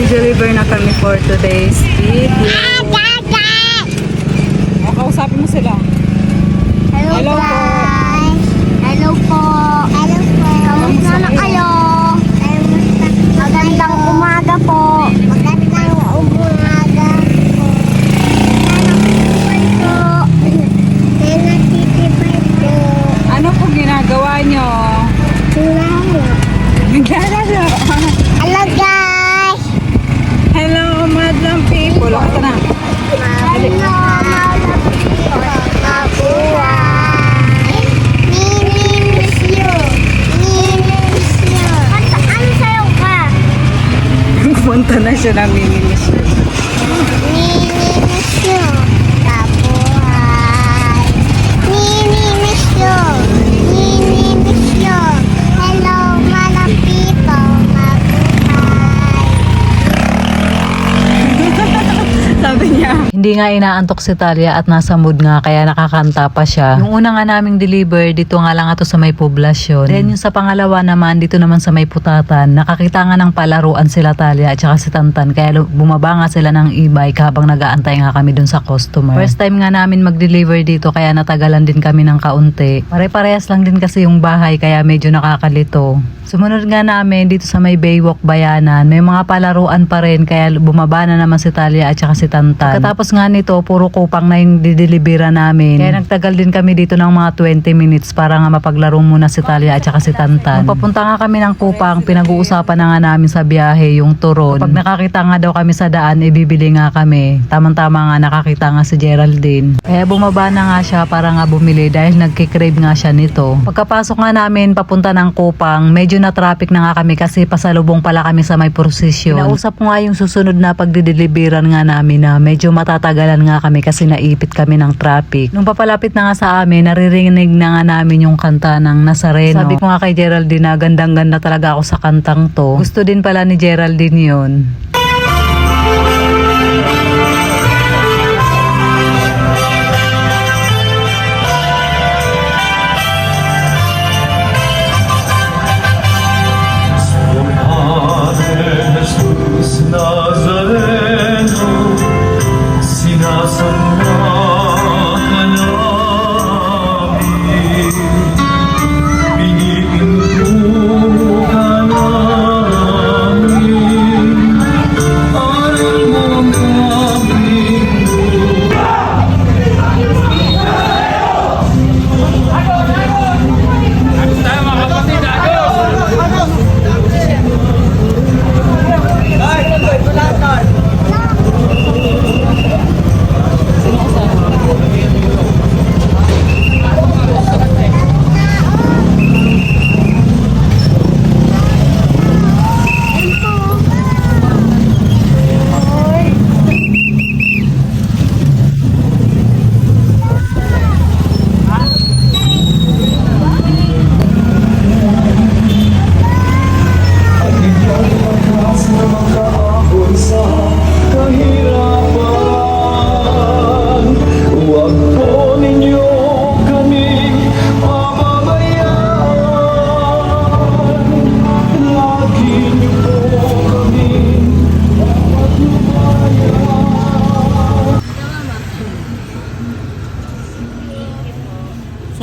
Magdi-deliver na kami for today's video. O, kausapin mo sila. Hello, Hello po. guys. Hello po. Hello po. Kamusta na kayo? Magandang umaga po. Magandang umaga po. po. Ano po ginagawa nyo? Naglalaro. Hello guys. Sayo ka? Punta na siya ng minimis. Sabi niya. Hindi nga inaantok si Talia at nasa mood nga kaya nakakanta pa siya. Yung una nga naming deliver, dito nga lang ato sa may poblasyon. Then yung sa pangalawa naman, dito naman sa may putatan, nakakita nga ng palaruan sila Talia at saka si Tantan. Kaya bumaba nga sila ng e-bike habang nag-aantay nga kami dun sa customer. First time nga namin mag-deliver dito kaya natagalan din kami ng kaunti. Pare-parehas lang din kasi yung bahay kaya medyo nakakalito. Sumunod nga namin dito sa may Baywalk Bayanan, may mga palaruan pa rin kaya bumaba na naman si Talia at saka si Tantan. Pagkatapos nga nito, puro kupang na yung didelibera namin. Kaya nagtagal din kami dito ng mga 20 minutes para nga mapaglaro muna si Talia at saka si Tantan. Nung nga kami ng kupang, pinag-uusapan na nga namin sa biyahe yung turon. Pag nakakita nga daw kami sa daan, ibibili nga kami. Tamang-tama nga nakakita nga si Geraldine. Kaya bumaba na nga siya para nga bumili dahil nagkikrave nga siya nito. Pagkapasok nga namin papunta ng kupang, medyo na traffic na nga kami kasi pasalubong pala kami sa may prosesyon. Nausap ko nga yung susunod na pagdideliveran nga namin na medyo matatagalan nga kami kasi naipit kami ng traffic. Nung papalapit na nga sa amin, naririnig na nga namin yung kanta ng Nazareno. Sabi ko nga kay Geraldine na gandang-ganda talaga ako sa kantang to. Gusto din pala ni Geraldine yun.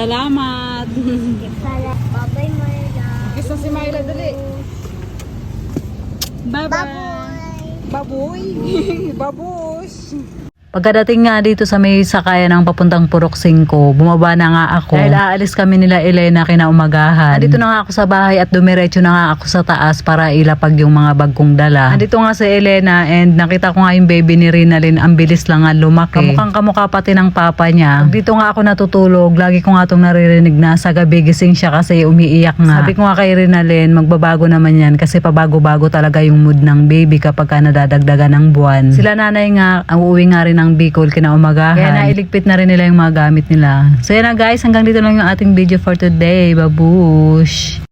Salamat. Bye-bye, Marla. Kiss si Myla, dali. Bye-bye. Bye-bye. Baboy. Babush. Pagkadating nga dito sa may sakayan ng papuntang Purok 5, bumaba na nga ako. Dahil aalis kami nila Elena kinaumagahan. Andito na nga ako sa bahay at dumiretso na nga ako sa taas para ilapag yung mga bag kong dala. Andito nga si Elena and nakita ko nga yung baby ni Rinalyn. Ang bilis lang nga lumaki. Kamukhang kamukha pati ng papa niya. Pag dito nga ako natutulog, lagi ko nga itong naririnig na sa gabi gising siya kasi umiiyak nga. Sabi ko nga kay Rinalyn, magbabago naman yan kasi pabago-bago talaga yung mood ng baby kapag ka nadadagdagan ng buwan. Sila nanay nga, uuwi nga rin ng Bicol kinaumagahan. Kaya nailigpit na rin nila yung mga gamit nila. So yan na guys, hanggang dito lang yung ating video for today. Babush!